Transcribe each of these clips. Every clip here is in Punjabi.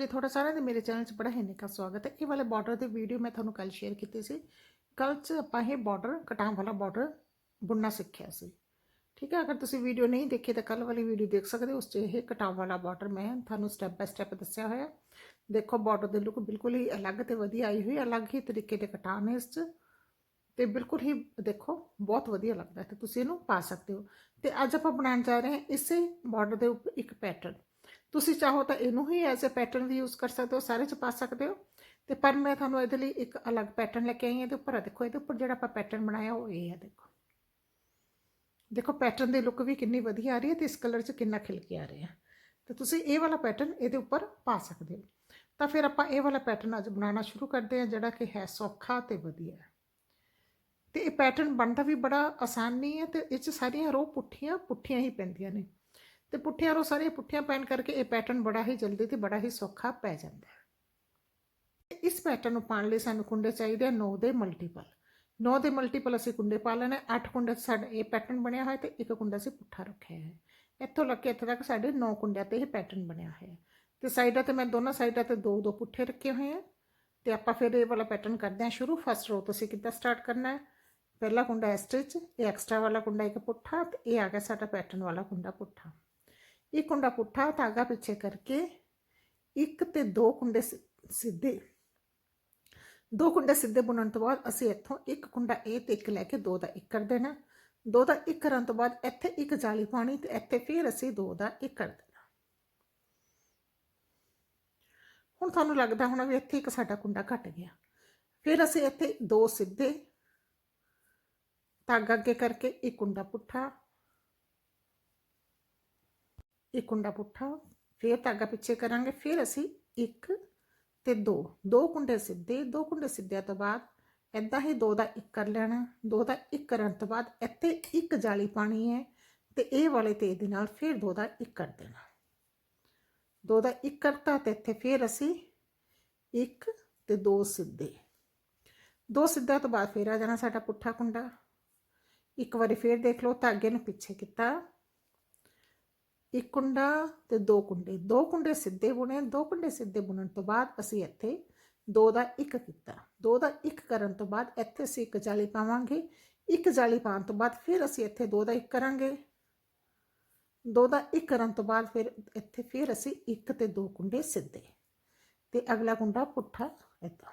ਜੀ ਤੁਹਾਡਾ ਸਾਰਿਆਂ ਦੇ ਮੇਰੇ ਚੈਨਲ 'ਚ ਬੜਾ ਹੀ ਨਿੱਘਾ ਸਵਾਗਤ ਹੈ ਇਹ ਵਾਲੇ ਬਾਰਡਰ ਦੀ ਵੀਡੀਓ ਮੈਂ ਤੁਹਾਨੂੰ ਕੱਲ ਸ਼ੇਅਰ ਕੀਤੀ ਸੀ ਕੱਲ 'ਚ ਆਪਾਂ ਇਹ ਬਾਰਡਰ ਕਟਾਂ ਵਾਲਾ ਬਾਰਡਰ ਬੁਣਨਾ ਸਿੱਖਿਆ ਸੀ ਠੀਕ ਹੈ ਅਗਰ ਤੁਸੀਂ ਵੀਡੀਓ ਨਹੀਂ ਦੇਖੀ ਤਾਂ ਕੱਲ ਵਾਲੀ ਵੀਡੀਓ ਦੇਖ ਸਕਦੇ ਹੋ ਉਸ 'ਚ ਇਹ ਕਟਾਂ ਵਾਲਾ ਬਾਰਡਰ ਮੈਂ ਤੁਹਾਨੂੰ ਸਟੈਪ ਬਾਏ ਸਟੈਪ ਦੱਸਿਆ ਹੋਇਆ ਦੇਖੋ ਬਾਰਡਰ ਦੇ ਲੁੱਕ ਬਿਲਕੁਲ ਹੀ ਅਲੱਗ ਤੇ ਵਧੀਆ ਆਈ ਹੋਈ ਅਲੱਗ ਹੀ ਤਰੀਕੇ ਦੇ ਕਟਾਂ ਨੇ ਇਸ 'ਚ ਤੇ ਬਿਲਕੁਲ ਹੀ ਦੇਖੋ ਬਹੁਤ ਵਧੀਆ ਲੱਗਦਾ ਹੈ ਤੇ ਤੁਸੀਂ ਇਹਨੂੰ ਪਾ ਸਕਦੇ ਹੋ ਤੇ ਅੱਜ ਆਪਾਂ ਬਣਾਉਣ ਜਾ ਰਹੇ ਹਾਂ ਇਸੇ ਬਾਰਡਰ ਦੇ ਉੱਪਰ ਇੱਕ ਪੈਟਰਨ ਤੁਸੀਂ ਚਾਹੋ ਤਾਂ ਇਹਨੂੰ ਹੀ ਐਜ਼ ਅ ਪੈਟਰਨ ਵੀ ਯੂਜ਼ ਕਰ ਸਕਦੇ ਹੋ, ਸਾਰੇ ਚ ਪਾ ਸਕਦੇ ਹੋ। ਤੇ ਪਰ ਮੈਂ ਤੁਹਾਨੂੰ ਇਹਦੇ ਲਈ ਇੱਕ ਅਲੱਗ ਪੈਟਰਨ ਲੈ ਕੇ ਆਈ ਹਾਂ, ਇਹਦੇ ਉੱਪਰ ਆਹ ਦੇਖੋ, ਇਹਦੇ ਉੱਪਰ ਜਿਹੜਾ ਆਪਾਂ ਪੈਟਰਨ ਬਣਾਇਆ ਉਹ ਇਹ ਹੈ ਦੇਖੋ। ਦੇਖੋ ਪੈਟਰਨ ਦੀ ਲੁੱਕ ਵੀ ਕਿੰਨੀ ਵਧੀਆ ਆ ਰਹੀ ਹੈ ਤੇ ਇਸ ਕਲਰ 'ਚ ਕਿੰਨਾ ਖਿਲ ਕੇ ਆ ਰਿਹਾ। ਤੇ ਤੁਸੀਂ ਇਹ ਵਾਲਾ ਪੈਟਰਨ ਇਹਦੇ ਉੱਪਰ ਪਾ ਸਕਦੇ ਹੋ। ਤਾਂ ਫਿਰ ਆਪਾਂ ਇਹ ਵਾਲਾ ਪੈਟਰਨ ਅੱਜ ਬਣਾਉਣਾ ਸ਼ੁਰੂ ਕਰਦੇ ਹਾਂ, ਜਿਹੜਾ ਕਿ ਹੈ ਸੌਖਾ ਤੇ ਵਧੀਆ। ਤੇ ਇਹ ਪੈਟਰਨ ਬਣਦਾ ਵੀ ਬੜਾ ਆਸਾਨ ਨਹੀਂ ਹੈ ਤੇ ਇਹ 'ਚ ਸਾਰੀਆਂ ਰੋ ਪੁੱਠੀਆਂ ਪੁੱਠੀਆਂ ਹੀ ਪੈਂਦੀਆਂ ਨੇ। ਤੇ ਪੁੱਠਿਆਂ ਰੋ ਸਾਰੇ ਪੁੱਠਿਆਂ ਪੈਣ ਕਰਕੇ ਇਹ ਪੈਟਰਨ ਬੜਾ ਹੀ ਜਲਦੀ ਤੇ ਬੜਾ ਹੀ ਸੌਖਾ ਪੈ ਜਾਂਦਾ ਹੈ। ਇਸ ਪੈਟਰਨ ਨੂੰ ਪਾਉਣ ਲਈ ਸਾਨੂੰ ਕੁੰਡੇ ਚਾਹੀਦੇ ਆ 9 ਦੇ ਮਲਟੀਪਲ 9 ਦੇ ਮਲਟੀਪਲ ਅਸੀਂ ਕੁੰਡੇ ਪਾ ਲੈਣੇ 8 ਕੁੰਡੇ 'ਚ ਸਾਡਾ ਇਹ ਪੈਟਰਨ ਬਣਿਆ ਹੋਇਆ ਤੇ ਇੱਕ ਕੁੰਡਾ ਅਸੀਂ ਪੁੱਠਾ ਰੱਖਿਆ ਹੈ। ਇੱਥੋਂ ਲੱਗ ਕੇ ਇੱਥੇ ਤੱਕ ਸਾਡੇ 9 ਕੁੰਡਿਆਂ ਤੇ ਇਹ ਪੈਟਰਨ ਬਣਿਆ ਹੋਇਆ ਹੈ। ਤੇ ਸਾਈਡਾਂ ਤੇ ਮੈਂ ਦੋਨਾਂ ਸਾਈਡਾਂ ਤੇ ਦੋ ਦੋ ਪੁੱਠੇ ਰੱਖੇ ਹੋਏ ਆ। ਤੇ ਆਪਾਂ ਫਿਰ ਇਹ ਵਾਲਾ ਪੈਟਰਨ ਕਰਦੇ ਹਾਂ ਸ਼ੁਰੂ। ਫਸਟ ਰੋ ਤੋਂ ਅਸੀਂ ਕਿੱਦਾਂ ਸਟਾਰਟ ਕਰਨਾ ਹੈ? ਪਹਿਲਾ ਕੁੰਡਾ ਸਟਿਚ ਇਹ ਐਕਸਟਰਾ ਵਾਲਾ ਕੁੰਡਾ ਇੱਕ ਪੁੱਠਾ ਤੇ ਇਹ ਆ ਗਿਆ ਸਾਡਾ ਪੈਟਰਨ ਵਾਲਾ ਕੁੰਡਾ ਪੁੱਠਾ। ਇੱਕ ਕੁੰਡਾ ਪੁੱਠਾ ਧਾਗਾ ਪਿੱਛੇ ਕਰਕੇ ਇੱਕ ਤੇ ਦੋ ਕੁੰਡੇ ਸਿ- ਸਿੱਧੇ। ਦੋ ਕੁੰਡੇ ਸਿੱਧੇ ਬੁਣਨ ਤੋਂ ਬਾਅਦ ਅਸੀਂ ਇੱਥੋਂ ਇੱਕ ਕੁੰਡਾ ਇਹ ਤੇ ਇੱਕ ਲੈ ਕੇ ਦੋ ਦਾ ਇੱਕ ਕਰ ਦੇਣਾ। ਦੋ ਦਾ ਇੱਕ ਕਰਨ ਤੋਂ ਬਾਅਦ ਇੱਥੇ ਇੱਕ ਜਾਲੀ ਪਾਣੀ ਤੇ ਇੱਥੇ ਫਿਰ ਅਸੀਂ ਦੋ ਦਾ ਇੱਕ ਕਰ ਦੇਣਾ। ਹੁਣ ਤੁਹਾਨੂੰ ਲੱਗਦਾ ਹੋਣਾ ਵੀ ਇੱਥੇ ਇੱਕ ਸਾਡਾ ਕੁੰਡਾ ਘਟ ਗਿਆ। ਫਿਰ ਅਸੀਂ ਇੱਥੇ ਦੋ ਸਿੱਧੇ ਧਾਗਾ ਅੱਗੇ ਕਰਕੇ ਇੱਕ ਕੁੰਡਾ ਪੁੱਠਾ ਇੱਕ ਕੁੰਡਾ ਪੁੱਠਾ, ਫਿਰ ਧਾਗਾ ਪਿੱਛੇ ਕਰਾਂਗੇ, ਫਿਰ ਅਸੀਂ ਇੱਕ ਤੇ ਦੋ। ਦੋ ਕੁੰਡੇ ਸਿੱਧੇ, ਦੋ ਕੁੰਡੇ ਸਿੱਧਿਆਂ ਤੋਂ ਬਾਅਦ ਐਦਾਂ ਹੀ ਦੋ ਦਾ ਇੱਕ ਕਰ ਲੈਣਾ, ਦੋ ਦਾ ਇੱਕ ਕਰਨ ਤੋਂ ਬਾਅਦ ਇੱਥੇ ਇੱਕ ਜਾਲੀ ਪਾਣੀ ਹੈ ਤੇ ਇਹ ਵਾਲੇ ਤੇ ਇਹਦੇ ਨਾਲ ਫਿਰ ਦੋ ਦਾ ਇੱਕ ਕਰ ਦੇਣਾ। ਦੋ ਦਾ ਇੱਕ ਕਰਤਾ ਤੇ ਇੱਥੇ ਫਿਰ ਅਸੀਂ ਇੱਕ ਤੇ ਦੋ ਸਿੱਧੇ। ਦੋ ਸਿੱਧਾ ਤੋਂ ਬਾਅਦ ਫਿਰ ਆ ਜਾਣਾ ਸਾਡਾ ਪੁੱਠਾ ਕੁੰਡਾ। ਇੱਕ ਵਾਰੀ ਫੇਰ ਦੇਖ ਲਓ ਧਾਗੇ ਨੂੰ ਪਿੱਛੇ ਕੀਤਾ। ਇੱਕ ਕੁੰਡਾ ਤੇ ਦੋ ਕੁੰਡੇ। ਦੋ ਕੁੰਡੇ ਸਿੱਧੇ ਬੁਣੇ, ਦੋ ਕੁੰਡੇ ਸਿੱਧੇ ਬੁਣਨ ਤੋਂ ਬਾਅਦ ਅਸੀਂ ਇੱਥੇ ਦੋ ਦਾ ਇੱਕ ਕੀਤਾ। ਦੋ ਦਾ ਇੱਕ ਕਰਨ ਤੋਂ ਬਾਅਦ ਇੱਥੇ ਅਸੀਂ ਇੱਕ ਜਾਲੀ ਪਾਵਾਂਗੇ। ਇੱਕ ਜਾਲੀ ਪਾਉਣ ਤੋਂ ਬਾਅਦ ਫਿਰ ਅਸੀਂ ਇੱਥੇ ਦੋ ਦਾ ਇੱਕ ਕਰਾਂਗੇ। ਦੋ ਦਾ ਇੱਕ ਕਰਨ ਤੋਂ ਬਾਅਦ ਫਿਰ ਇੱਥੇ ਫਿਰ ਅਸੀਂ ਇੱਕ ਤੇ ਦੋ ਕੁੰਡੇ ਸਿੱਧੇ। ਤੇ ਅਗਲਾ ਕੁੰਡਾ ਪੁੱਠਾ ਏਦਾਂ।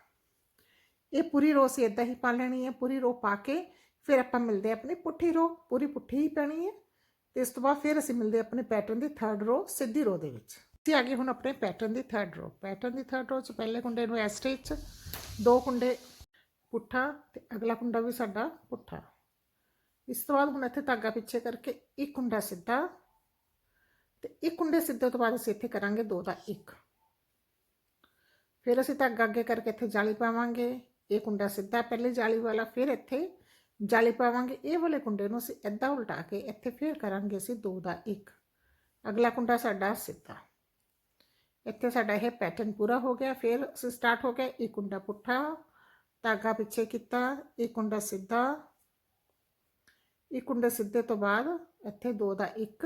ਇਹ ਪੂਰੀ ਰੋ ਸੀ ਇਦਾਂ ਹੀ ਪਾ ਲੈਣੀ ਹੈ। ਪੂਰੀ ਰੋ ਪਾ ਕੇ ਫਿਰ ਆਪਾਂ ਮਿਲਦੇ ਹਾਂ ਆਪਣੀ ਪੁੱਠੀ ਰੋ। ਪੂਰੀ ਪੁੱਠੀ ਹੀ ਪੈਣੀ ਹੈ। ਇਸ ਤੋਂ ਬਾਅਦ ਫਿਰ ਅਸੀਂ ਮਿਲਦੇ ਆਪਣੇ ਪੈਟਰਨ ਦੀ ਥਰਡ ਰੋ ਸਿੱਧੀ ਰੋ ਦੇ ਵਿੱਚ। ਅਸੀਂ ਆ ਗਏ ਹੁਣ ਆਪਣੇ ਪੈਟਰਨ ਦੀ ਥਰਡ ਰੋ ਪੈਟਰਨ ਦੀ ਥਰਡ ਰੋ ਚ ਪਹਿਲੇ ਕੁੰਡੇ ਨੂੰ ਐਸ ਸਟੇਜ ਚ, ਦੋ ਕੁੰਡੇ ਪੁੱਠਾ ਤੇ ਅਗਲਾ ਕੁੰਡਾ ਵੀ ਸਾਡਾ ਪੁੱਠਾ। ਇਸ ਤੋਂ ਬਾਅਦ ਹੁਣ ਇੱਥੇ ਧਾਗਾ ਪਿੱਛੇ ਕਰਕੇ ਇੱਕ ਕੁੰਡਾ ਸਿੱਧਾ ਤੇ ਇੱਕ ਕੁੰਡੇ ਸਿੱਧੇ ਤੋਂ ਬਾਅਦ ਅਸੀਂ ਇੱਥੇ ਕਰਾਂਗੇ ਦੋ ਦਾ ਇੱਕ। ਫਿਰ ਅਸੀਂ ਧਾਗਾ ਅੱਗੇ ਕਰਕੇ ਇੱਥੇ ਜਾਲੀ ਪਾਵਾਂਗੇ। ਇਹ ਕੁੰਡਾ ਸਿੱਧਾ, ਪਹਿਲੇ ਜਾਲੀ ਵਾਲਾ, ਫਿਰ ਇੱਥੇ ਜਾਲੇ ਪਾਵਾਂਗੇ, ਇਹ ਵਾਲੇ ਕੁੰਡੇ ਨੂੰ ਅਸੀਂ ਐਦਾਂ ਉਲਟਾ ਕੇ ਇੱਥੇ ਫਿਰ ਕਰਾਂਗੇ ਅਸੀਂ ਦੋ ਦਾ ਇੱਕ। ਅਗਲਾ ਕੁੰਡਾ ਸਾਡਾ ਸਿੱਧਾ। ਇੱਥੇ ਸਾਡਾ ਇਹ ਪੈਟਰਨ ਪੂਰਾ ਹੋ ਗਿਆ, ਫਿਰ ਅਸੀਂ ਸਟਾਰਟ ਹੋ ਗਿਆ ਇੱਕ ਕੁੰਡਾ ਪੁੱਠਾ, ਧਾਗਾ ਪਿੱਛੇ ਕੀਤਾ ਇੱਕ ਕੁੰਡਾ ਸਿੱਧਾ। ਇੱਕ ਕੁੰਡੇ ਸਿੱਧੇ ਤੋਂ ਬਾਅਦ ਇੱਥੇ ਦੋ ਦਾ ਇੱਕ।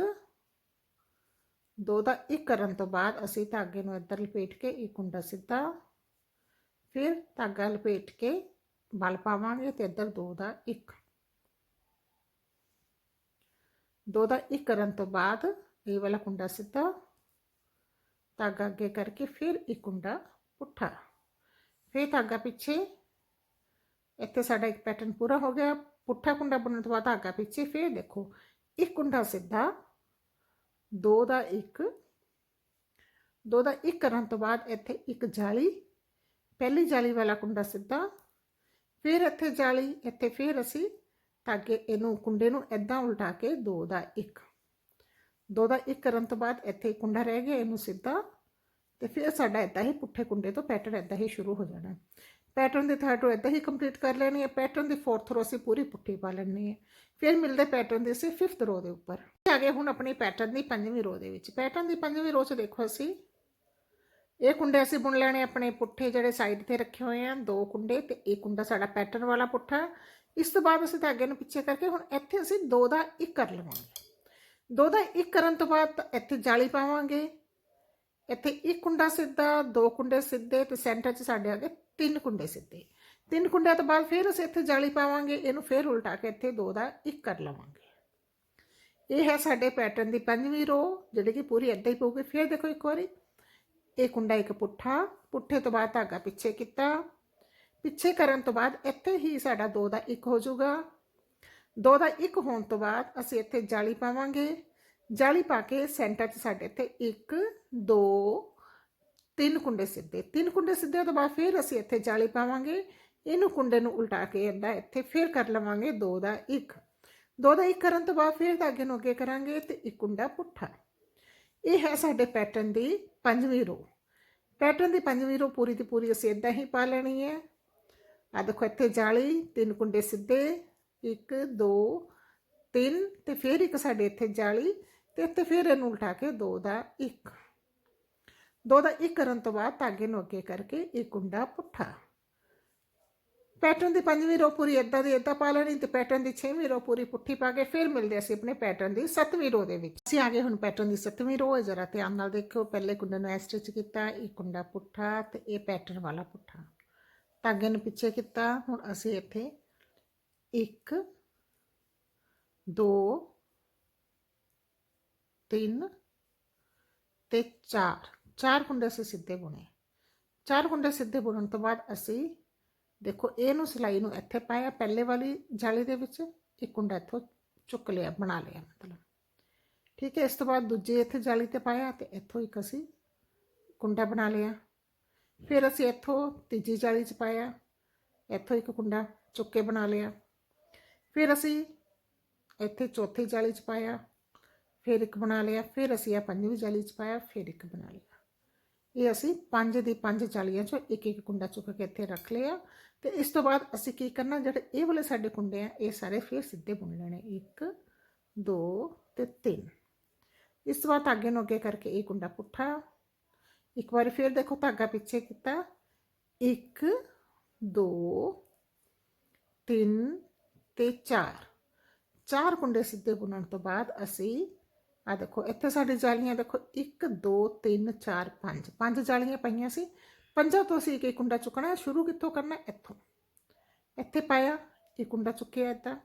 ਦੋ ਦਾ ਇੱਕ ਕਰਨ ਤੋਂ ਬਾਅਦ ਅਸੀਂ ਧਾਗੇ ਨੂੰ ਇੱਧਰ ਲਪੇਟ ਕੇ ਇੱਕ ਕੁੰਡਾ ਸਿੱਧਾ। ਫਿਰ ਧਾਗਾ ਲਪੇਟ ਕੇ ਬਲ ਪਾਵਾਂਗੇ ਤੇ ਇੱਧਰ ਦੋ ਦਾ ਇੱਕ। ਦੋ ਦਾ ਇੱਕ ਕਰਨ ਤੋਂ ਬਾਅਦ ਇਹ ਵਾਲਾ ਕੁੰਡਾ ਸਿੱਧਾ ਧਾਗਾ ਅੱਗੇ ਕਰਕੇ ਫਿਰ ਇੱਕ ਕੁੰਡਾ ਪੁੱਠਾ। ਫਿਰ ਧਾਗਾ ਪਿੱਛੇ ਇੱਥੇ ਸਾਡਾ ਇੱਕ ਪੈਟਰਨ ਪੂਰਾ ਹੋ ਗਿਆ। ਪੁੱਠਾ ਕੁੰਡਾ ਬਣਨ ਤੋਂ ਬਾਅਦ ਧਾਗਾ ਪਿੱਛੇ ਫਿਰ ਦੇਖੋ ਇੱਕ ਕੁੰਡਾ ਸਿੱਧਾ ਦੋ ਦਾ ਇੱਕ, ਦੋ ਦਾ ਇੱਕ ਕਰਨ ਤੋਂ ਬਾਅਦ ਇੱਥੇ ਇੱਕ ਜਾਲੀ, ਪਹਿਲੀ ਜਾਲੀ ਵਾਲਾ ਕੁੰਡਾ ਸਿੱਧਾ ਫਿਰ ਇੱਥੇ ਜਾਲੀ, ਇੱਥੇ ਫਿਰ ਅਸੀਂ ਤਾਂ ਕਿ ਇਹਨੂੰ ਕੁੰਡੇ ਨੂੰ ਐਦਾਂ ਉਲਟਾ ਕੇ ਦੋ ਦਾ ਇੱਕ। ਦੋ ਦਾ ਇੱਕ ਕਰਨ ਤੋਂ ਬਾਅਦ ਇੱਥੇ ਕੁੰਡਾ ਰਹਿ ਗਿਆ, ਇਹਨੂੰ ਸਿੱਧਾ ਤੇ ਫਿਰ ਸਾਡਾ ਇਦਾਂ ਹੀ ਪੁੱਠੇ ਕੁੰਡੇ ਤੋਂ ਪੈਟਰਨ ਇਦਾਂ ਹੀ ਸ਼ੁਰੂ ਹੋ ਜਾਣਾ। ਪੈਟਰਨ ਦੇ ਥਰਡ ਰੋ ਇਦਾਂ ਹੀ ਕੰਪਲੀਟ ਕਰ ਲੈਣੀ ਹੈ ਪੈਟਰਨ ਦੀ ਫੋਰਥ ਰੋ ਅਸੀਂ ਪੂਰੀ ਪੁੱਠੀ ਪਾ ਲੈਣੀ ਹੈ। ਫਿਰ ਮਿਲਦੇ ਪੈਟਰਨ ਦੇ ਅਸੀਂ ਫਿਫਥ ਰੋ ਦੇ ਉੱਪਰ। ਆ ਗਏ ਹੁਣ ਆਪਣੀ ਪੈਟਰਨ ਦੀ ਪੰਜਵੀਂ ਰੋ ਦੇ ਵਿੱਚ। ਪੈਟਰਨ ਦੀ ਪੰਜਵੀਂ ਰੋ 'ਚ ਦੇਖੋ ਅਸੀਂ ਇਹ ਕੁੰਡੇ ਅਸੀਂ ਬੁਣ ਲੈਣੇ ਆਪਣੇ ਪੁੱਠੇ ਜਿਹੜੇ ਸਾਈਡ ਤੇ ਰੱਖੇ ਹੋਏ ਆ, ਦੋ ਕੁੰਡੇ ਤੇ ਇਹ ਕੁੰਡਾ ਸਾਡਾ ਪੈਟਰਨ ਵਾਲਾ ਪੁੱਠਾ ਇਸ ਤੋਂ ਬਾਅਦ ਅਸੀਂ ਧਾਗੇ ਨੂੰ ਪਿੱਛੇ ਕਰਕੇ ਹੁਣ ਇੱਥੇ ਅਸੀਂ ਦੋ ਦਾ ਇੱਕ ਕਰ ਲਵਾਂਗੇ। ਦੋ ਦਾ ਇੱਕ ਕਰਨ ਤੋਂ ਬਾਅਦ ਇੱਥੇ ਜਾਲੀ ਪਾਵਾਂਗੇ। ਇੱਥੇ ਇੱਕ ਕੁੰਡਾ ਸਿੱਧਾ, ਦੋ ਕੁੰਡੇ ਸਿੱਧੇ ਤੇ ਸੈਂਟਰ 'ਚ ਸਾਡੇ ਅੱਗੇ ਤਿੰਨ ਕੁੰਡੇ ਸਿੱਧੇ। ਤਿੰਨ ਕੁੰਡਿਆਂ ਤੋਂ ਬਾਅਦ ਫਿਰ ਅਸੀਂ ਇੱਥੇ ਜਾਲੀ ਪਾਵਾਂਗੇ, ਇਹਨੂੰ ਫਿਰ ਉਲਟਾ ਕੇ ਇੱਥੇ ਦੋ ਦਾ ਇੱਕ ਕਰ ਲਵਾਂਗੇ। ਇਹ ਹੈ ਸਾਡੇ ਪੈਟਰਨ ਦੀ ਪੰਜਵੀਂ ਰੋ ਜਿਹੜੀ ਕਿ ਪੂਰੀ ਇੱਦਾਂ ਹੀ ਪਊਗੀ। ਫਿਰ ਦੇਖੋ ਇੱਕ ਵਾਰੀ। ਇਹ ਕੁੰਡਾ ਇੱਕ ਪੁੱਠਾ, ਪੁੱਠੇ ਤੋਂ ਬਾਅਦ ਧਾਗਾ ਪਿੱਛੇ ਕੀਤਾ। ਪਿੱਛੇ ਕਰਨ ਤੋਂ ਬਾਅਦ ਇੱਥੇ ਹੀ ਸਾਡਾ ਦੋ ਦਾ ਇੱਕ ਹੋ ਜਾਊਗਾ। ਦੋ ਦਾ ਇੱਕ ਹੋਣ ਤੋਂ ਬਾਅਦ ਅਸੀਂ ਇੱਥੇ ਜਾਲੀ ਪਾਵਾਂਗੇ। ਜਾਲੀ ਪਾ ਕੇ ਸੈਂਟਰ 'ਚ ਸਾਡੇ ਇੱਥੇ 1 2 ਤਿੰਨ ਕੁੰਡੇ ਸਿੱਧੇ। ਤਿੰਨ ਕੁੰਡੇ ਸਿੱਧੇ ਤੋਂ ਬਾਅਦ ਫਿਰ ਅਸੀਂ ਇੱਥੇ ਜਾਲੀ ਪਾਵਾਂਗੇ। ਇਹਨੂੰ ਕੁੰਡੇ ਨੂੰ ਉਲਟਾ ਕੇ ਇੱਦਾਂ ਇੱਥੇ ਫਿਰ ਕਰ ਲਵਾਂਗੇ ਦੋ ਦਾ ਇੱਕ। ਦੋ ਦਾ ਇੱਕ ਕਰਨ ਤੋਂ ਬਾਅਦ ਫਿਰ ਧਾਗੇ ਨੂੰ ਅੱਗੇ ਕਰਾਂਗੇ ਤੇ ਇੱਕ ਕੁੰਡਾ ਪੁੱਠਾ। ਇਹ ਹੈ ਸਾਡੇ ਪੈਟਰਨ ਦੀ ਪੰਜਵੀਂ ਰੋ ਪੈਟਰਨ ਦੀ ਪੰਜਵੀਂ ਰੋ ਪੂਰੀ ਦੀ ਪੂਰੀ ਅਸੀਂ ਇਦਾਂ ਹੀ ਪਾ ਲੈਣੀ ਹੈ। ਆ ਦੇਖੋ ਇੱਥੇ ਜਾਲੀ, ਤਿੰਨ ਕੁੰਡੇ ਸਿੱਧੇ 1 2 3 ਤੇ ਫਿਰ ਇੱਕ ਸਾਡੇ ਇੱਥੇ ਜਾਲੀ ਤੇ ਇੱਥੇ ਫਿਰ ਇਹਨੂੰ ਉਲਟਾ ਕੇ 2 ਦਾ 1 2 ਦਾ 1 ਕਰਨ ਤੋਂ ਬਾਅਦ ਧਾਗੇ ਨੂੰ ਅੱਗੇ ਕਰਕੇ ਇੱਕ ਕੁੰਡਾ ਪੁੱਠਾ। ਪੈਟਰਨ ਦੀ ਪੰਜਵੀਂ ਰੋ ਪੂਰੀ ਇਦਾਂ ਦੀ ਇਦਾਂ ਪਾ ਲੈਣੀ ਤੇ ਪੈਟਰਨ ਦੀ ਛੇਵੀਂ ਰੋ ਪੂਰੀ ਪੁੱਠੀ ਪਾ ਕੇ ਫਿਰ ਮਿਲਦੇ ਅਸੀਂ ਆਪਣੇ ਪੈਟਰਨ ਦੀ ਸੱਤਵੀਂ ਰੋ ਦੇ ਵਿੱਚ। ਅਸੀਂ ਆ ਗਏ ਹੁਣ ਪੈਟਰਨ ਦੀ ਸੱਤਵੀਂ ਰੋ ਹੈ ਜਰਾ ਧਿਆਨ ਨਾਲ ਦੇਖੋ ਪਹਿਲੇ ਕੁੰਡੇ ਨੂੰ ਸਟਿਚ ਕੀਤਾ, ਇਹ ਕੁੰਡਾ ਪੁੱਠਾ ਤੇ ਇਹ ਪੈਟਰਨ ਵਾਲਾ ਪੁੱਠਾ। ਧਾਗੇ ਨੂੰ ਪਿੱਛੇ ਕੀਤਾ, ਹੁਣ ਅਸੀਂ ਇੱਥੇ 1 2 3 ਤੇ 4 ਚਾਰ ਕੁੰਡੇ ਅਸੀਂ ਸਿੱਧੇ ਬੁਣੇ। ਚਾਰ ਕੁੰਡੇ ਸਿੱਧੇ ਬੁਣਨ ਤੋਂ ਬਾਅਦ ਅਸੀਂ ਦੇਖੋ, ਇਹਨੂੰ ਸਿਲਾਈ ਨੂੰ ਇੱਥੇ ਪਾਇਆ, ਪਹਿਲੇ ਵਾਲੀ ਜਾਲੀ ਦੇ ਵਿੱਚ ਇੱਕ ਕੁੰਡਾ ਇੱਥੋਂ ਚੁੱਕ ਲਿਆ, ਬਣਾ ਲਿਆ ਮਤਲਬ। ਠੀਕ ਹੈ, ਇਸ ਤੋਂ ਬਾਅਦ ਦੂਜੇ ਇੱਥੇ ਜਾਲੀ ਤੇ ਪਾਇਆ ਤੇ ਇੱਥੋਂ ਇੱਕ ਅਸੀਂ ਕੁੰਡਾ ਬਣਾ ਲਿਆ। ਫਿਰ ਅਸੀਂ ਇੱਥੋਂ ਤੀਜੀ ਜਾਲੀ 'ਚ ਪਾਇਆ, ਇੱਥੋਂ ਇੱਕ ਕੁੰਡਾ ਚੁੱਕ ਕੇ ਬਣਾ ਲਿਆ। ਫਿਰ ਅਸੀਂ ਇੱਥੇ ਚੌਥੀ ਜਾਲੀ 'ਚ ਪਾਇਆ, ਫਿਰ ਇੱਕ ਬਣਾ ਲਿਆ, ਫਿਰ ਅਸੀਂ ਆ ਪੰਜਵੀਂ ਜਾਲੀ 'ਚ ਪਾਇਆ, ਫਿਰ ਇੱਕ ਬਣਾ ਲਿਆ। ਇਹ ਅਸੀਂ ਪੰਜ ਦੀ ਪੰਜ ਚਾਲੀਆਂ 'ਚੋਂ ਇੱਕ ਇੱਕ ਕੁੰਡਾ ਚੁੱਕ ਕੇ ਇੱਥੇ ਰੱਖ ਲਿਆ। ਤੇ ਇਸ ਤੋਂ ਬਾਅਦ ਅਸੀਂ ਕੀ ਕਰਨਾ, ਜਿਹੜੇ ਇਹ ਵਾਲੇ ਸਾਡੇ ਕੁੰਡੇ ਆ, ਇਹ ਸਾਰੇ ਫਿਰ ਸਿੱਧੇ ਬੁਣ ਲੈਣੇ। 1 2 ਤੇ 3 ਇਸ ਤੋਂ ਬਾਅਦ ਧਾਗੇ ਨੂੰ ਅੱਗੇ ਕਰਕੇ ਇਹ ਕੁੰਡਾ ਪੁੱਠਾ। ਇੱਕ ਵਾਰ ਫਿਰ ਦੇਖੋ ਧਾਗਾ ਪਿੱਛੇ ਕੀਤਾ। 1 2 3 ਤੇ 4 ਚਾਰ ਕੁੰਡੇ ਸਿੱਧੇ ਬੁਣਨ ਤੋਂ ਬਾਅਦ ਅਸੀਂ ਆ ਦੇਖੋ, ਇੱਥੇ ਸਾਡੇ ਜਾਲੀਆਂ ਦੇਖੋ 1 2 3 4 5 ਪੰਜ ਜਾਲੀਆਂ ਪਈਆਂ ਸੀ। ਪੰਜਾਂ ਤੋਂ ਅਸੀਂ ਇੱਕ ਇੱਕ ਕੁੰਡਾ ਚੁੱਕਣਾ ਸ਼ੁਰੂ ਕਿੱਥੋਂ ਕਰਨਾ ਇੱਥੋਂ। ਇੱਥੇ ਪਾਇਆ ਇੱਕ ਕੁੰਡਾ ਚੁੱਕਿਆ ਇੱਦਾਂ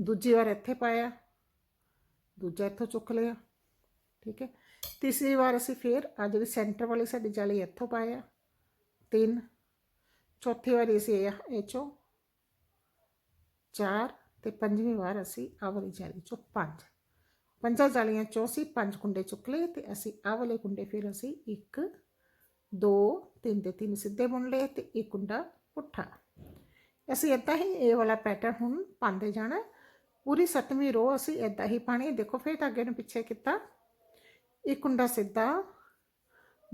ਦੂਜੀ ਵਾਰ ਇੱਥੇ ਪਾਇਆ। ਦੂਜਾ ਇੱਥੋਂ ਚੁੱਕ ਲਿਆ। ਠੀਕ ਹੈ। ਤੀਸਰੀ ਵਾਰ ਅਸੀਂ ਫੇਰ ਆ ਜਿਹੜੀ ਸੈਂਟਰ ਵਾਲੀ ਸਾਡੀ ਜਾਲੀ ਇੱਥੋਂ ਪਾਇਆ। ਤਿੰਨ। ਚੌਥੀ ਵਾਰੀ ਅਸੀਂ ਇਹ ਇਹ ਚੋਂ ਚਾਰ। ਤੇ ਪੰਜਵੀਂ ਵਾਰ ਅਸੀਂ ਆਹ ਵਾਲੀ ਜਾਲੀ ਚੋਂ ਪੰਜ। ਪੰਜਾਂ ਜਾਲੀਆਂ ਚੋਂ ਅਸੀਂ ਪੰਜ ਕੁੰਡੇ ਚੁੱਕ ਲਏ ਤੇ ਅਸੀਂ ਆਹ ਵਾਲੇ ਕੁੰਡੇ ਫਿਰ ਅਸੀਂ ਇੱਕ, ਦੋ, ਤਿੰਨ ਦੇ ਤਿੰਨ ਸਿੱਧੇ ਬੁਣ ਲਏ ਤੇ ਇੱਕ ਕੁੰਡਾ ਪੁੱਠਾ। ਅਸੀਂ ਇਦਾਂ ਹੀ ਇਹ ਵਾਲਾ ਪੈਟਰਨ ਹੁਣ ਪਾਉਂਦੇ ਜਾਣਾ। ਪੂਰੀ ਸੱਤਵੀਂ ਰੋ ਅਸੀਂ ਇਦਾਂ ਹੀ ਪਾਣੀ ਦੇਖੋ ਫਿਰ ਤਾਂ ਅੱਗੇ ਨੂੰ ਪਿੱਛੇ ਕੀਤਾ। ਇੱਕ ਕੁੰਡਾ ਸਿੱਧਾ,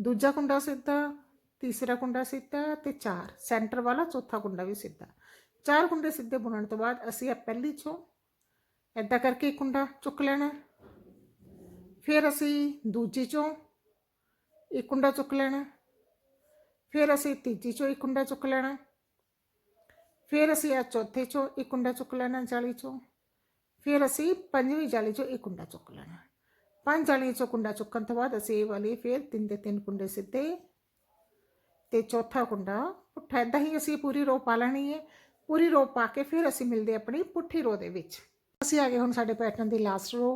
ਦੂਜਾ ਕੁੰਡਾ ਸਿੱਧਾ, ਤੀਸਰਾ ਕੁੰਡਾ ਸਿੱਧਾ ਤੇ ਚਾਰ। ਸੈਂਟਰ ਵਾਲਾ ਚੌਥਾ ਕੁੰਡਾ ਵੀ ਸਿੱਧਾ। ਚਾਰ ਕੁੰਡੇ ਸਿੱਧੇ ਬੁਣਨ ਤੋਂ ਬਾਅਦ ਅਸੀਂ ਆ ਪਹਿਲੀ ਚੋਂ ਇਦਾਂ ਕਰਕੇ ਕੁੰਡਾ ਚੁੱਕ ਲੈਣਾ ਫਿਰ ਅਸੀਂ ਦੂਜੀ ਚੋਂ ਇੱਕ ਕੁੰਡਾ ਚੁੱਕ ਲੈਣਾ ਫਿਰ ਅਸੀਂ ਤੀਜੀ ਚੋਂ ਇੱਕ ਕੁੰਡਾ ਚੁੱਕ ਲੈਣਾ ਫਿਰ ਅਸੀਂ ਆ ਚੌਥੇ ਚੋਂ ਇੱਕ ਕੁੰਡਾ ਚੁੱਕ ਲੈਣਾ ਜਾਲੀ ਚੋਂ ਫਿਰ ਅਸੀਂ ਪੰਜਵੀਂ ਜਾਲੀ ਚੋਂ ਇੱਕ ਕੁੰਡਾ ਚੁੱਕ ਲੈਣਾ ਪੰਜ ਜਾਲੀ ਚੋਂ ਕੁੰਡਾ ਚੁੱਕਣ ਤੋਂ ਬਾਅਦ ਅਸੀਂ ਇਹ ਵਾਲੀ ਫਿਰ ਤਿੰਨ ਦੇ ਤਿੰਨ ਕੁੰਡੇ ਸਿੱਧੇ ਤੇ ਚੌਥਾ ਕੁੰਡਾ ਪੁੱਠਾ। ਏਦਾਂ ਹੀ ਅਸੀਂ ਪੂਰੀ ਰੋ ਪਾ ਲੈਣੀ ਹੈ। ਪੂਰੀ ਰੋ ਪਾ ਕੇ ਫਿਰ ਅਸੀਂ ਮਿਲਦੇ ਆਪਣੀ ਪੁੱਠੀ ਰੋ ਦੇ ਵਿੱਚ। ਅਸੀਂ ਆ ਗਏ ਹੁਣ ਸਾਡੇ ਪੈਟਰਨ ਦੀ ਲਾਸਟ ਰੋ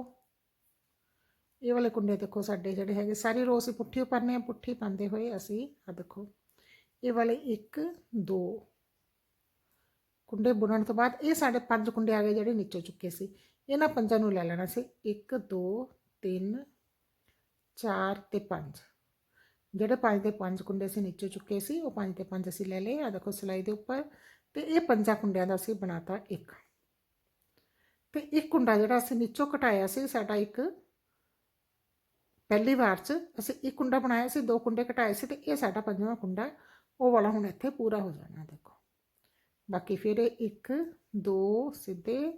ਇਹ ਵਾਲੇ ਕੁੰਡੇ ਦੇਖੋ ਸਾਡੇ ਜਿਹੜੇ ਹੈਗੇ, ਸਾਰੀ ਰੋ ਅਸੀਂ ਪੁੱਠੀ ਪਾਉਂਦੇ ਆ, ਪੁੱਠੀ ਪਾਉਂਦੇ ਹੋਏ ਅਸੀਂ ਆ ਦੇਖੋ। ਇਹ ਵਾਲੇ 1 2 ਕੁੰਡੇ ਬੁਣਨ ਤੋਂ ਬਾਅਦ ਇਹ ਸਾਡੇ ਪੰਜ ਕੁੰਡੇ ਆ ਗਏ ਜਿਹੜੇ ਨੀਚੇ ਚੁੱਕੇ ਸੀ। ਇਹਨਾਂ ਪੰਜਾਂ ਨੂੰ ਲੈ ਲੈਣਾ ਸੀ। 1 2 3 4 ਤੇ 5 ਜਿਹੜੇ ਪੰਜ ਦੇ ਪੰਜ ਕੁੰਡੇ ਸੀ ਨੀਚੇ ਚੁੱਕੇ ਸੀ, ਉਹ ਪੰਜ ਤੇ ਪੰਜ ਅਸੀਂ ਲੈ ਲਏ। ਆ ਦੇਖੋ ਸਲਾਈ ਦੇ ਉੱਪਰ। ਤੇ ਇਹ ਪੰਜਾਂ ਕੁੰਡਿਆਂ ਦਾ ਅਸੀਂ ਬਣਾਤਾ ਇੱਕ। ਤੇ ਇੱਕ ਕੁੰਡਾ ਜਿਹੜਾ ਅਸੀਂ ਨੀਚੋਂ ਘਟਾਇਆ ਸੀ ਸਾਡਾ ਇੱਕ, ਪਹਿਲੀ ਵਾਰ 'ਚ ਅਸੀਂ ਇੱਕ ਕੁੰਡਾ ਬਣਾਇਆ ਸੀ, ਦੋ ਕੁੰਡੇ ਘਟਾਏ ਸੀ ਤੇ ਇਹ ਸਾਡਾ ਪੰਜਵਾਂ ਕੁੰਡਾ ਉਹ ਵਾਲਾ ਹੁਣ ਇੱਥੇ ਪੂਰਾ ਹੋ ਜਾਣਾ ਦੇਖੋ। ਬਾਕੀ ਫਿਰ ਇਹ 1 2 ਸਿੱਧੇ,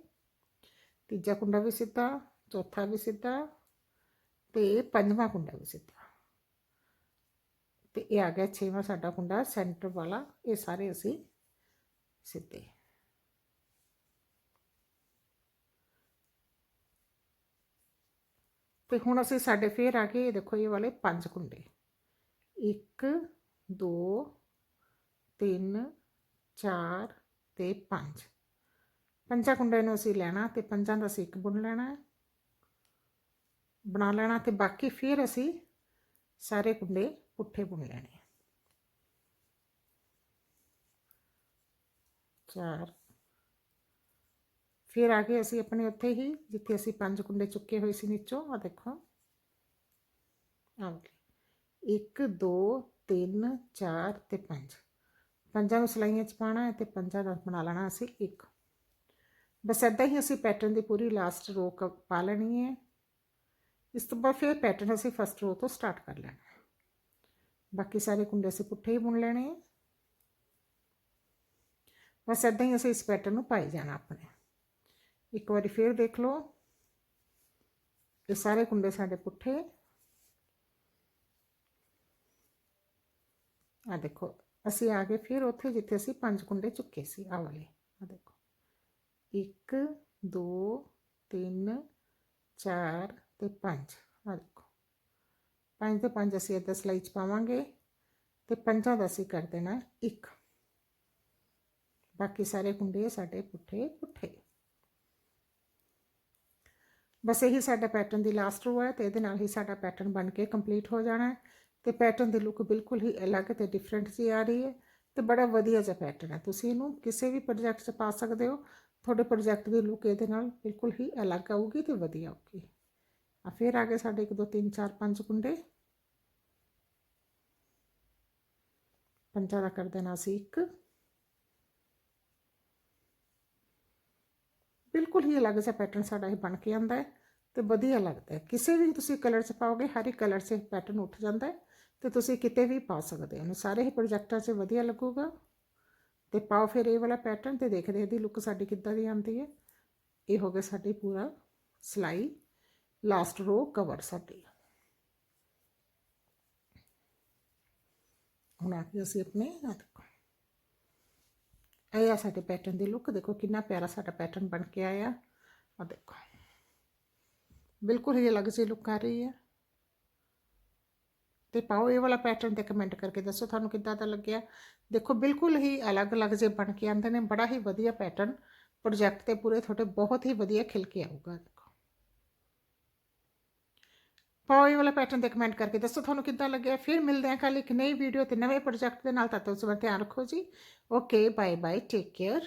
ਤੀਜਾ ਕੁੰਡਾ ਵੀ ਸਿੱਧਾ, ਚੌਥਾ ਵੀ ਸਿੱਧਾ ਤੇ ਪੰਜਵਾਂ ਕੁੰਡਾ ਵੀ ਸਿੱਧਾ। ਤੇ ਇਹ ਆ ਗਿਆ ਛੇਵਾਂ ਸਾਡਾ ਕੁੰਡਾ, ਸੈਂਟਰ ਵਾਲਾ। ਇਹ ਸਾਰੇ ਅਸੀਂ ਸਿੱਧੇ। ਤੇ ਹੁਣ ਅਸੀਂ ਸਾਡੇ ਫੇਰ ਆ ਗਏ, ਦੇਖੋ ਇਹ ਵਾਲੇ ਪੰਜ ਕੁੰਡੇ। 1 2 3 4 ਤੇ 5 ਪੰਜਾਂ ਕੁੰਡੇ ਨੂੰ ਅਸੀਂ ਲੈਣਾ ਤੇ ਪੰਜਾਂ ਦਾ ਅਸੀਂ ਇੱਕ ਬੁਣ ਲੈਣਾ ਬਣਾ ਲੈਣਾ ਤੇ ਬਾਕੀ ਫਿਰ ਅਸੀਂ ਸਾਰੇ ਕੁੰਡੇ ਪੁੱਠੇ ਬੁਣ ਲੈਣੇ ਆ। ਚਾਰ। ਫਿਰ ਆ ਗਏ ਅਸੀਂ ਆਪਣੇ ਉੱਥੇ ਹੀ, ਜਿੱਥੇ ਅਸੀਂ ਪੰਜ ਕੁੰਡੇ ਚੁੱਕੇ ਹੋਏ ਸੀ ਨੀਚੋਂ ਆ ਦੇਖੋ। ਆ ਗਏ 1 2 3 4 ਤੇ 5 ਪੰਜਾਂ ਨੂੰ ਸਲਾਈਆਂ ਚ ਪਾਣਾ ਹੈ ਤੇ ਪੰਜਾਂ ਦਾ ਬਣਾ ਲੈਣਾ ਅਸੀਂ ਇੱਕ। ਬਸ ਏਦਾਂ ਹੀ ਅਸੀਂ ਪੈਟਰਨ ਦੀ ਪੂਰੀ ਲਾਸਟ ਰੋ ਪਾ ਲੈਣੀ ਹੈ। ਇਸ ਤੋਂ ਬਾਅਦ ਫਿਰ ਪੈਟਰਨ ਅਸੀਂ ਫਸਟ ਰੋ ਤੋਂ ਸਟਾਰਟ ਕਰ ਲੈਣਾ ਬਾਕੀ ਸਾਰੇ ਕੁੰਡੇ ਅਸੀਂ ਪੁੱਠੇ ਹੀ ਬੁਣ ਲੈਣੇ ਹੈ। ਬਸ ਏਦਾਂ ਹੀ ਅਸੀਂ ਇਸ ਪੈਟਰਨ ਨੂੰ ਪਾਈ ਜਾਣਾ ਆਪਣੇ। ਇੱਕ ਵਾਰੀ ਫਿਰ ਦੇਖ ਲਓ। ਇਹ ਸਾਰੇ ਕੁੰਡੇ ਸਾਡੇ ਪੁੱਠੇ। ਆ ਦੇਖੋ, ਅਸੀਂ ਆ ਗਏ ਫਿਰ ਉੱਥੇ ਜਿੱਥੇ ਅਸੀਂ ਪੰਜ ਕੁੰਡੇ ਚੁੱਕੇ ਸੀ ਆ ਵਾਲੇ। ਆ ਦੇਖੋ। 1 2 3 4 ਤੇ 5 ਆ ਦੇਖੋ। 5 ਤੇ 5 ਅਸੀਂ ਇੱਦਾਂ ਸਲਾਈ ਚ ਪਾਵਾਂਗੇ ਤੇ ਪੰਜਾਂ ਦਾ ਅਸੀਂ ਕਰ ਦੇਣਾ ਇੱਕ। ਬਾਕੀ ਸਾਰੇ ਕੁੰਡੇ ਸਾਡੇ ਪੁੱਠੇ ਪੁੱਠੇ। ਬਸ ਇਹੀ ਸਾਡਾ ਪੈਟਰਨ ਦੀ ਲਾਸਟ ਰੋ ਹੈ ਤੇ ਇਹਦੇ ਨਾਲ ਹੀ ਸਾਡਾ ਪੈਟਰਨ ਬਣ ਕੇ ਕੰਪਲੀਟ ਹੋ ਜਾਣਾ ਹੈ। ਤੇ ਪੈਟਰਨ ਦੀ ਲੁੱਕ ਬਿਲਕੁਲ ਹੀ ਅਲੱਗ ਤੇ ਡਿਫਰੈਂਟ ਜੀ ਆ ਰਹੀ ਹੈ ਤੇ ਬੜਾ ਵਧੀਆ ਜਿਹਾ ਪੈਟਰਨ ਹੈ। ਤੁਸੀਂ ਇਹਨੂੰ ਕਿਸੇ ਵੀ ਪ੍ਰੋਜੈਕਟ 'ਚ ਪਾ ਸਕਦੇ ਹੋ। ਤੁਹਾਡੇ ਪ੍ਰੋਜੈਕਟ ਦੀ ਲੁੱਕ ਇਹਦੇ ਨਾਲ ਬਿਲਕੁਲ ਹੀ ਅਲੱਗ ਆਊਗੀ ਤੇ ਵਧੀਆ ਆਊਗੀ। ਆ ਫਿਰ ਆ ਗਏ ਸਾਡੇ 1 2 3 4 5 ਕੁੰਡੇ। ਪੰਜਾਂ ਦਾ ਕਰ ਦੇਣਾ ਸੀ ਇੱਕ। ਬਿਲਕੁਲ ਹੀ ਅਲੱਗ ਜਿਹਾ ਪੈਟਰਨ ਸਾਡਾ ਇਹ ਬਣ ਕੇ ਆਂਦਾ ਹੈ ਤੇ ਵਧੀਆ ਲੱਗਦਾ ਹੈ। ਕਿਸੇ ਵੀ ਤੁਸੀਂ ਕਲਰ 'ਚ ਪਾਓਗੇ, ਹਰ ਇੱਕ ਕਲਰ 'ਚ ਪੈਟਰਨ ਉੱਠ ਜਾਂਦਾ ਹੈ ਤੇ ਤੁਸੀਂ ਕਿਤੇ ਵੀ ਪਾ ਸਕਦੇ ਹੋ। ਇਹਨੂੰ ਸਾਰੇ ਹੀ ਪ੍ਰੋਜੈਕਟਾਂ 'ਚ ਵਧੀਆ ਲੱਗੂਗਾ। ਤੇ ਪਾਓ ਫਿਰ ਇਹ ਵਾਲਾ ਪੈਟਰਨ ਤੇ ਦੇਖਦੇ ਇਹਦੀ ਲੁੱਕ ਸਾਡੀ ਕਿੱਦਾਂ ਦੀ ਆਉਂਦੀ ਹੈ। ਇਹ ਹੋ ਗਿਆ ਸਾਡੀ ਪੂਰਾ ਸਲਾਈ ਲਾਸਟ ਰੋ ਕਵਰ ਸਾਡੀ। ਹੁਣ ਆ ਕੇ ਅਸੀਂ ਆਪਣੇ ਆ ਇਹ ਆ ਸਾਡੇ ਪੈਟਰਨ ਦੀ ਲੁੱਕ ਦੇਖੋ ਕਿੰਨਾ ਪਿਆਰਾ ਸਾਡਾ ਪੈਟਰਨ ਬਣ ਕੇ ਆਇਆ। ਆ ਦੇਖੋ। ਬਿਲਕੁਲ ਹੀ ਅਲੱਗ ਜਿਹੀ ਲੁੱਕ ਆ ਰਹੀ ਹੈ। ਤੇ ਪਾਓ, ਇਹ ਵਾਲਾ ਪੈਟਰਨ ਤੇ ਕਮੈਂਟ ਕਰਕੇ ਦੱਸੋ ਤੁਹਾਨੂੰ ਕਿੱਦਾਂ ਦਾ ਲੱਗਿਆ। ਦੇਖੋ, ਬਿਲਕੁਲ ਹੀ ਅਲੱਗ-ਅਲੱਗ ਜੇ ਬਣ ਕੇ ਆਉਂਦੇ ਨੇ। ਬੜਾ ਹੀ ਵਧੀਆ ਪੈਟਰਨ ਪ੍ਰੋਜੈਕਟ ਤੇ ਪੂਰੇ ਤੁਹਾਡੇ ਬਹੁਤ ਹੀ ਵਧੀਆ ਖਿਲ ਕੇ ਆਊਗਾ। ਪਾਓ ਇਹ ਵਾਲਾ ਪੈਟਰਨ ਤੇ ਕਮੈਂਟ ਕਰਕੇ ਦੱਸੋ ਤੁਹਾਨੂੰ ਕਿੱਦਾਂ ਲੱਗਿਆ। ਫਿਰ ਮਿਲਦੇ ਹਾਂ ਕੱਲ ਇੱਕ ਨਈ ਵੀਡੀਓ ਤੇ ਨਵੇਂ ਪ੍ਰੋਜੈਕਟ ਦੇ ਨਾਲ, ਤਦ ਤੱਕ ਉਸ ਵੱਲ ਧਿਆਨ ਰੱਖੋ ਜੀ। Okay bye bye take care